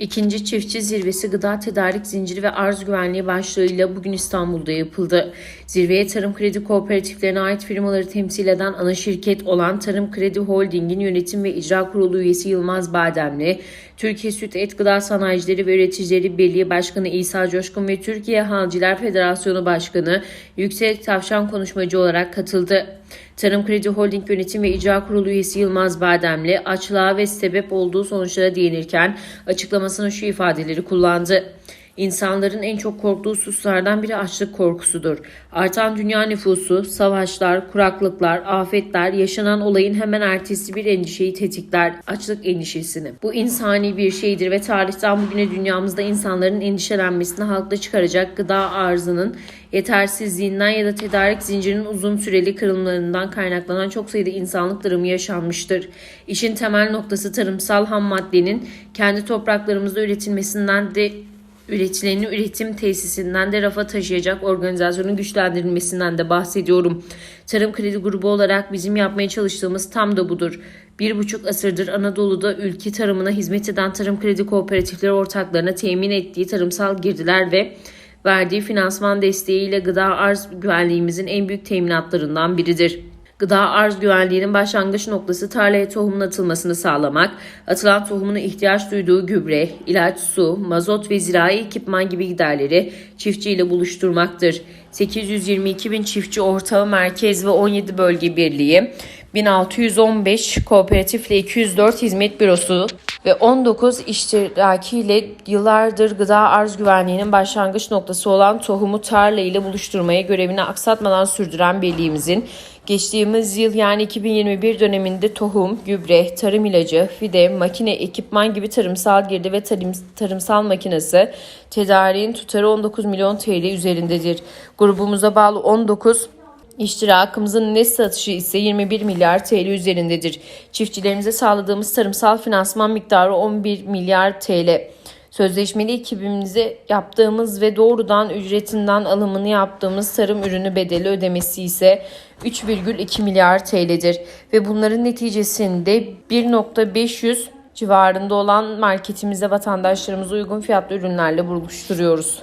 İkinci Çiftçi Zirvesi Gıda Tedarik Zinciri ve Arz Güvenliği başlığıyla bugün İstanbul'da yapıldı. Zirveye Tarım Kredi Kooperatiflerine ait firmaları temsil eden ana şirket olan Tarım Kredi Holding'in yönetim ve icra kurulu üyesi Yılmaz Bademli, Türkiye Süt Et Gıda Sanayicileri ve Üreticileri Birliği Başkanı İsa Coşkun ve Türkiye Halciler Federasyonu Başkanı Yüksek Tavşan konuşmacı olarak katıldı. Tarım Kredi Holding Yönetim ve İcra Kurulu üyesi Yılmaz Bademli açlığa ve sebep olduğu sonuçlara değinirken açıklamasına şu ifadeleri kullandı. İnsanların en çok korktuğu hususlardan biri açlık korkusudur. Artan dünya nüfusu, savaşlar, kuraklıklar, afetler yaşanan olayın hemen ertesi bir endişeyi tetikler. Açlık endişesini. Bu insani bir şeydir ve tarihten bugüne dünyamızda insanların endişelenmesini halkla çıkaracak gıda arzının yetersizliğinden ya da tedarik zincirinin uzun süreli kırılmalarından kaynaklanan çok sayıda insanlık dramı yaşanmıştır. İşin temel noktası tarımsal ham maddenin kendi topraklarımızda üretilmesinden de üretilerini üretim tesisinden de rafa taşıyacak organizasyonun güçlendirilmesinden de bahsediyorum. Tarım Kredi Grubu olarak bizim yapmaya çalıştığımız tam da budur. Bir buçuk asırdır Anadolu'da ülke tarımına hizmet eden tarım kredi kooperatifleri ortaklarına temin ettiği tarımsal girdiler ve verdiği finansman desteğiyle gıda arz güvenliğimizin en büyük teminatlarından biridir. Gıda arz güvenliğinin başlangıç noktası tarlaya tohumun atılmasını sağlamak, atılan tohumun ihtiyaç duyduğu gübre, ilaç, su, mazot ve zirai ekipman gibi giderleri çiftçiyle buluşturmaktır. 822 bin çiftçi ortağı merkez ve 17 bölge birliği, 1615 kooperatifle 204 hizmet bürosu ve 19 iştirakiyle yıllardır gıda arz güvenliğinin başlangıç noktası olan tohumu tarla ile buluşturmaya görevini aksatmadan sürdüren birliğimizin geçtiğimiz yıl yani 2021 döneminde tohum, gübre, tarım ilacı, fide, makine, ekipman gibi tarımsal girdi ve tarım, tarımsal makinesi tedariğin tutarı 19 milyon TL üzerindedir. Grubumuza bağlı 19 İştirakımızın net satışı ise 21 milyar TL üzerindedir. Çiftçilerimize sağladığımız tarımsal finansman miktarı 11 milyar TL. Sözleşmeli ekibimize yaptığımız ve doğrudan ücretinden alımını yaptığımız tarım ürünü bedeli ödemesi ise 3,2 milyar TL'dir. Ve bunların neticesinde 1.500 civarında olan marketimize vatandaşlarımıza uygun fiyatlı ürünlerle buluşturuyoruz.